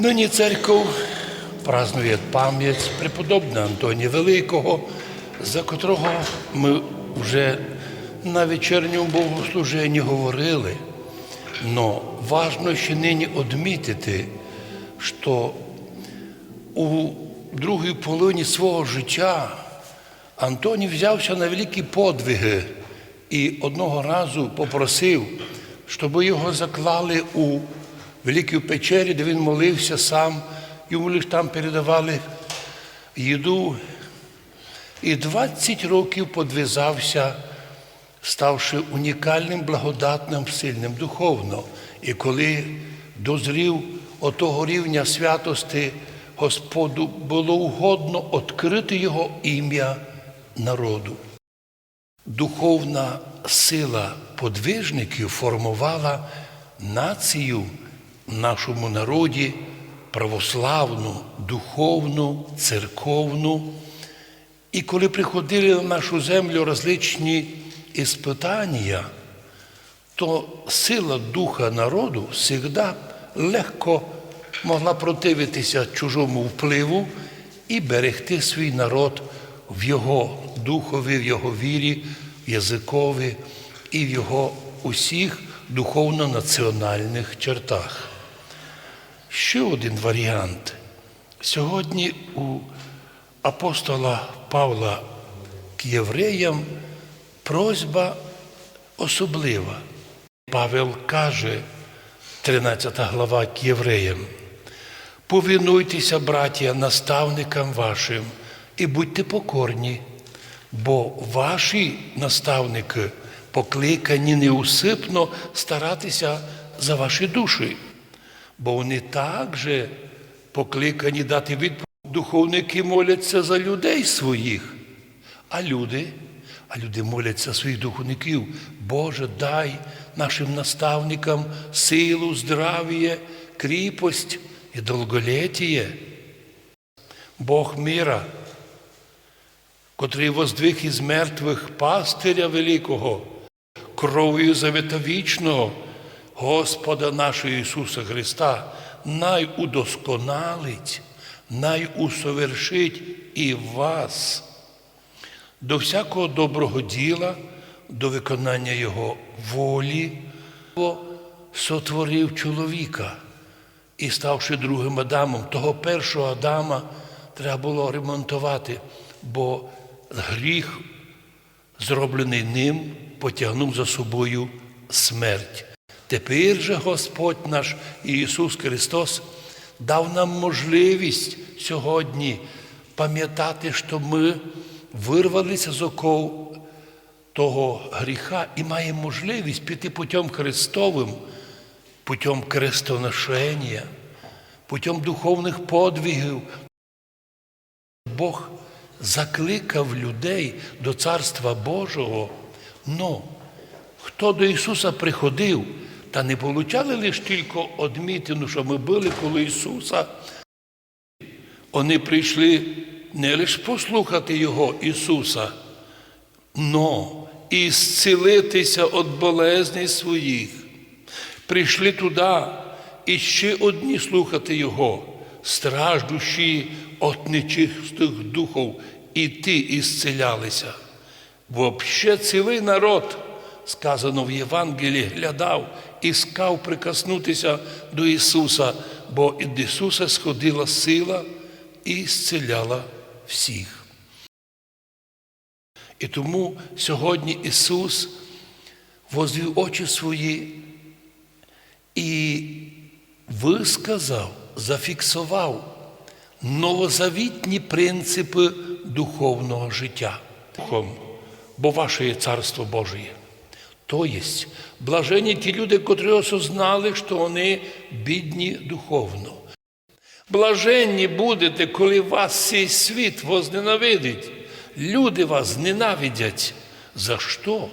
Нині церков празнує пам'ять преподобного Антонія Великого, за котрого ми вже на вечірньому богослуженні говорили. Но важно ще нині одмітити, що у другій половині свого життя Антоній взявся на великі подвиги і одного разу попросив, щоб його заклали у великій печері, де він молився сам, йому лише там передавали їду. І 20 років подвизався, ставши унікальним, благодатним, сильним духовно. І коли дозрів отого рівня святости, Господу було угодно відкрити його ім'я народу. Духовна сила подвижників формувала націю нашому народі православну, духовну, церковну. І коли приходили на нашу землю различні іспитання, то сила духа народу завжди легко могла противитися чужому впливу і берегти свій народ в його духові, в його вірі, в язикові і в його усіх духовно-національних чертах. Ще один варіант. Сьогодні у апостола Павла к євреям просьба особлива. Павел каже, 13 глава к євреям, повинуйтеся, браття, наставникам вашим і будьте покорні, бо ваші наставники покликані неусипно старатися за ваші душі, бо вони також покликані дати відповідь. Духовники моляться за людей своїх, а люди, а люди моляться своїх духовників. Боже, дай нашим наставникам силу, здрав'я, кріпость і довголетіє. Бог міра, котрий воздвиг із мертвих пастиря великого, кров'ю завета вічного, Господа нашого Ісуса Христа, найудосконалить, найусовершить і вас до всякого доброго діла, до виконання Його волі, Бо сотворив чоловіка і ставши другим Адамом, того першого Адама треба було ремонтувати, бо гріх, зроблений ним, потягнув за собою смерть. Тепер же Господь наш Ісус Христос дав нам можливість сьогодні пам'ятати, що ми вирвалися з оков того гріха і маємо можливість піти путем Христовим, путем крестоношення, путем духовних подвигів. Бог закликав людей до Царства Божого. Но хто до Ісуса приходив, та не получали лише тільки одмітину, що ми були коло Ісуса. Вони прийшли не лише послухати Його Ісуса, но і зцілитися від болезней своїх. Прийшли туди і ще одні слухати Його, страждущі від нечистих духов, і ті ісцілялися. Вообще цілий народ, сказано в Євангелії, глядав, іскав прикоснутися до Ісуса, бо від Ісуса сходила сила і зціляла всіх. І тому сьогодні Ісус возвів очі свої і висказав, зафіксував новозавітні принципи духовного життя. Бо ваше є Царство Божє. То єсть, блажені ті люди, котрі осознали, що вони бідні духовно. Блаженні будете, коли вас цей світ возненавидить. Люди вас ненавидять. За що?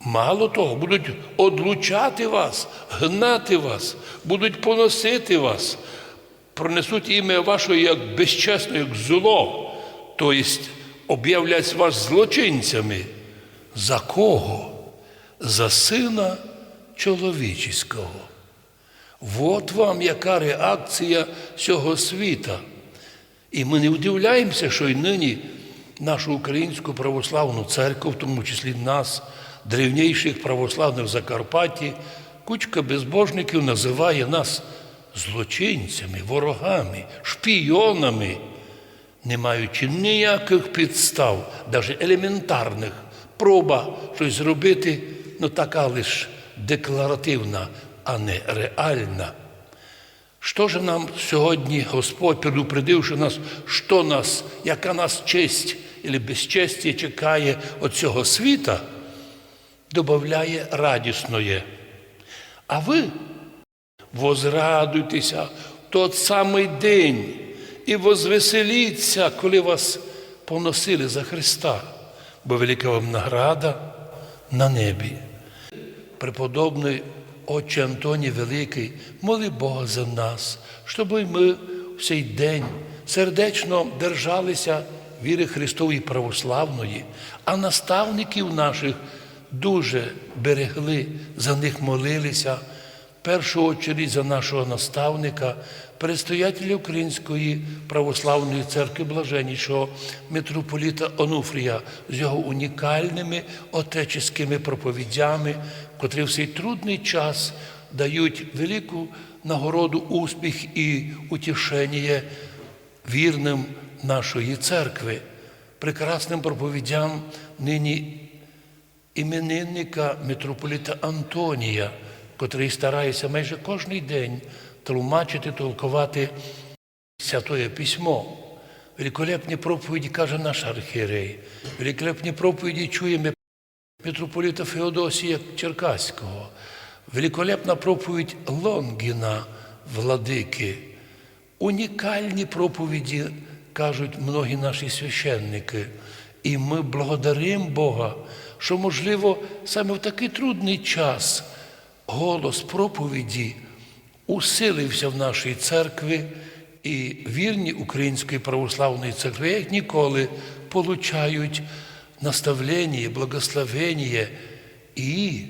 Мало того, будуть одлучати вас, гнати вас, будуть поносити вас, пронесуть ім'я ваше як безчесно, як зло, тобто об'являть вас злочинцями. За кого? За сина чоловічого. От вам яка реакція цього світа. І ми не удивляємося, що й нині нашу українську православну церкву, в тому числі нас, древніших православних Закарпатті, кучка безбожників називає нас злочинцями, ворогами, шпійонами, не маючи ніяких підстав, навіть елементарних, проба щось зробити, ну така лише декларативна, а не реальна. Що ж нам сьогодні Господь, предупредивши нас, що нас, яка нас честь або безчестя чекає від цього світа, додає радісноє. А ви возрадуйтеся в тот самий день і возвеселіться, коли вас поносили за Христа, бо велика вам награда на небі. Преподобний Отче Антоній Великий, моли Бога за нас, щоб ми в цей день сердечно держалися віри Христової православної, а наставників наших дуже берегли, за них молилися. Першу очередь за нашого наставника, предстоятеля Української православної церкви блаженнішого митрополіта Онуфрія з його унікальними отеческими проповідями, котрі в цей трудний час дають велику нагороду, успіх і утішення вірним нашої церкви, прекрасним проповідям нині іменинника митрополіта Антонія, котрий старається майже кожен день тлумачити, толкувати Святое Письмо. Великолепні проповіді каже наш архієрей. Великолепні проповіді чуємо митрополіта Феодосія Черкаського. Великолепна проповідь Лонгіна, владики. Унікальні проповіді кажуть многі наші священники. І ми благодаримо Бога, що, можливо, саме в такий трудний час голос проповіді усилився в нашій церкві, і вірні Української православної церкви, як ніколи, получають наставлення, благословення і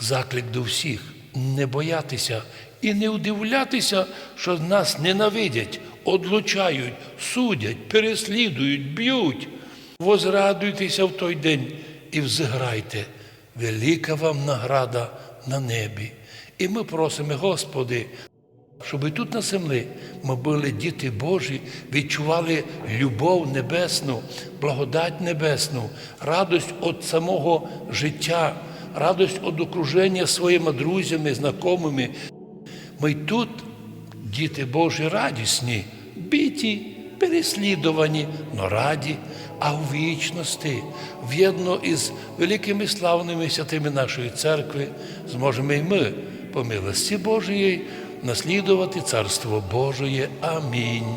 заклик до всіх не боятися і не удивлятися, що нас ненавидять, одлучають, судять, переслідують, б'ють. Возрадуйтеся в той день і взиграйте. Велика вам награда на небі. І ми просимо, Господи, щоб і тут на землі ми були діти Божі, відчували любов небесну, благодать небесну, радость від самого життя, радость від окруження своїми друзями, знайомими. Ми тут, діти Божі, радісні, біті, переслідувані, но раді, а у вічності, в'єдно із великими славними святими нашої церкви, зможемо і ми по милості Божої наслідувати Царство Божої. Амінь.